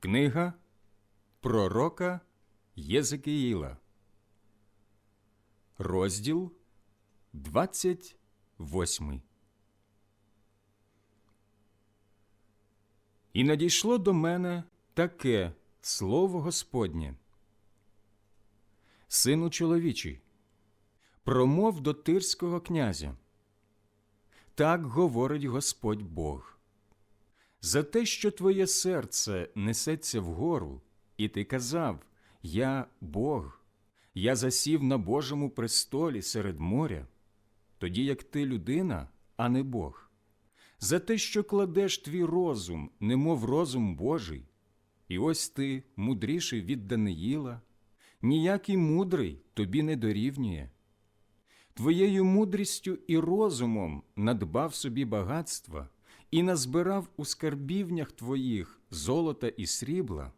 Книга Пророка Єзекиїла, розділ 28. І надійшло до мене таке слово Господнє. Сину чоловічий, промов до тирського князя. Так говорить Господь Бог. За те, що твоє серце несеться вгору, і ти казав Я Бог, я засів на Божому престолі серед моря, тоді як ти людина, а не Бог. За те, що кладеш твій розум, немов розум Божий, і ось ти мудріший від Даниїла, ніякий мудрий тобі не дорівнює. Твоєю мудрістю і розумом надбав собі багатства і назбирав у скарбівнях твоїх золота і срібла,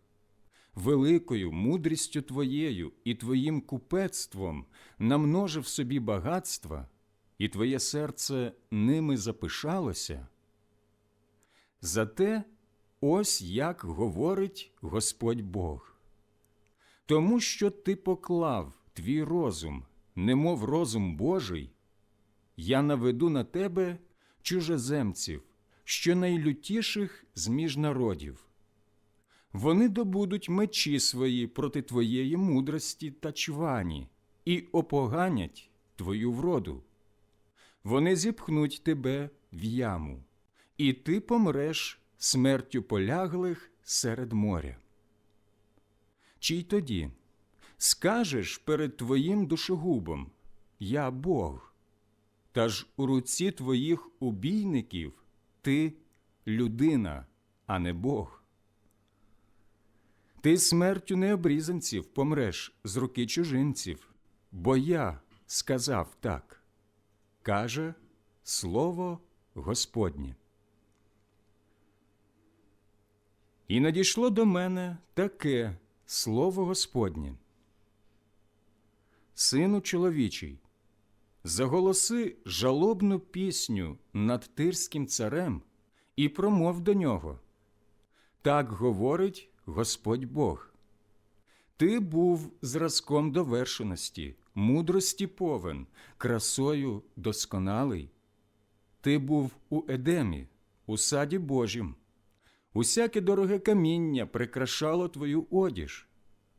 великою мудрістю твоєю і твоїм купецтвом намножив собі багатства, і твоє серце ними запишалося. Зате ось як говорить Господь Бог. Тому що ти поклав твій розум, немов розум Божий, я наведу на тебе чужеземців, що найлютіших з між народів. Вони добудуть мечі свої проти твоєї мудрості та чвані і опоганять твою вроду. Вони зіпхнуть тебе в яму, і ти помреш смертю поляглих серед моря. Чи й тоді скажеш перед твоїм душогубом Я Бог, та ж у руці твоїх убійників ти людина, а не Бог. Ти смертю необрізанців помреш з руки чужинців, бо я сказав так, каже Слово Господнє. І надійшло до мене таке Слово Господнє. Сину чоловічий, заголоси жалобну пісню над тирським царем і промов до нього. Так говорить Господь Бог. Ти був зразком довершеності, мудрості повен, красою досконалий. Ти був у Едемі, у саді Божім. Усяке дороге каміння прикрашало твою одіж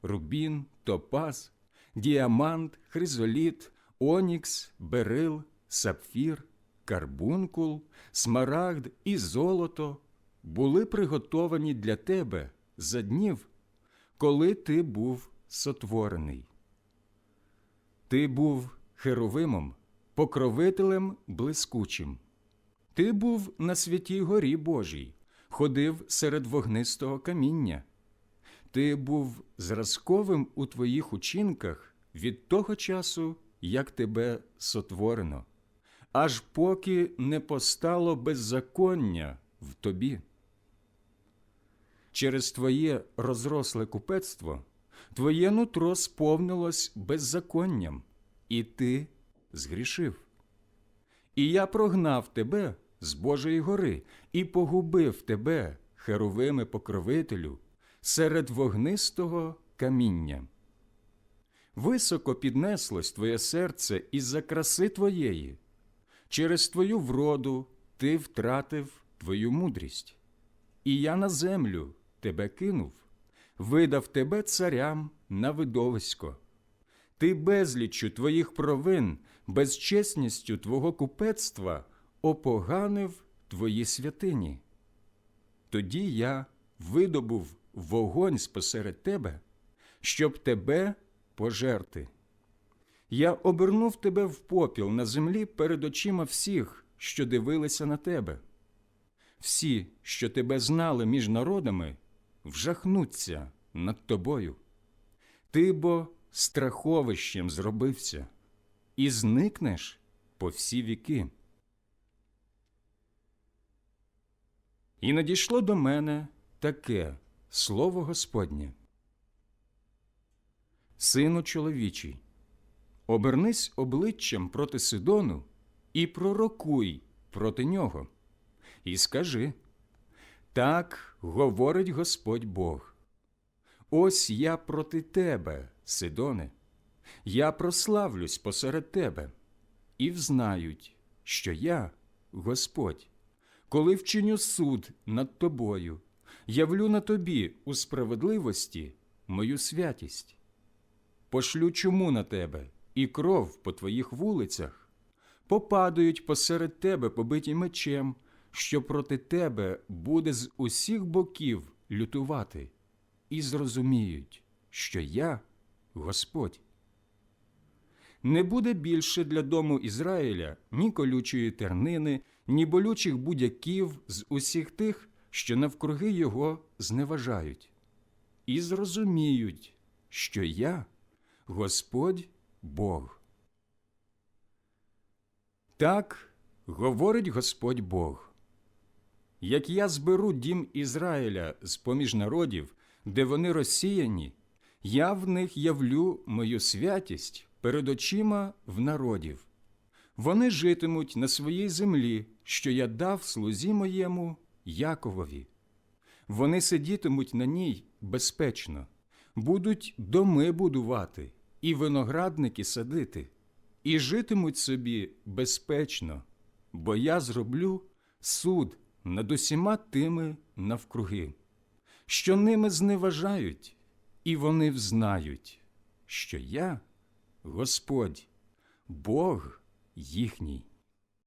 рубін, топаз, діамант, хризоліт, онікс, берил, сапфір, карбункул, смарагд і золото були приготовані для тебе за днів, коли ти був сотворений. Ти був херовимом, покровителем блискучим. Ти був на святій горі Божій, ходив серед вогнистого каміння. Ти був зразковим у твоїх учинках від того часу, як тебе сотворено, аж поки не постало беззаконня в тобі. Через твоє розросле купецтво твоє нутро сповнилось беззаконням, і ти згрішив. І я прогнав тебе з Божої гори і погубив тебе, херовими покровителю, серед вогнистого каміння. Високо піднеслось твоє серце із-за краси твоєї, через твою вроду ти втратив твою мудрість, і я на землю тебе кинув, видав тебе царям на видовисько. Ти безліччю твоїх провин, безчесністю твого купецтва опоганив твої святині. Тоді я видобув вогонь спосеред тебе, щоб тебе пожерти. Я обернув тебе в попіл на землі перед очима всіх, що дивилися на тебе. Всі, що тебе знали між народами, вжахнуться над тобою. Ти бо страховищем зробився, і зникнеш по всі віки. І надійшло до мене таке слово Господнє. Сину чоловічий, обернись обличчям проти Сидону і пророкуй проти нього, і скажи так говорить Господь Бог. Ось я проти тебе, Сидоне, я прославлюсь посеред тебе, і взнають, що я, Господь, коли вчиню суд над тобою, явлю на тобі у справедливості мою святість. Пошлю чуму на тебе? І кров по твоїх вулицях, попадають посеред тебе побиті мечем, що проти тебе буде з усіх боків лютувати, і зрозуміють, що я Господь. Не буде більше для дому Ізраїля ні колючої тернини, ні болючих будяків з усіх тих, що навкруги його зневажають, і зрозуміють, що я Господь Бог. Так говорить Господь Бог. Як я зберу дім Ізраїля з поміж народів, де вони розсіяні, я в них явлю мою святість перед очима в народів. Вони житимуть на своїй землі, що я дав слузі моєму Яковові. Вони сидітимуть на ній безпечно, будуть доми будувати і виноградники садити, і житимуть собі безпечно, бо я зроблю суд над усіма тими навкруги, що ними зневажають, і вони взнають, що я Господь, Бог їхній.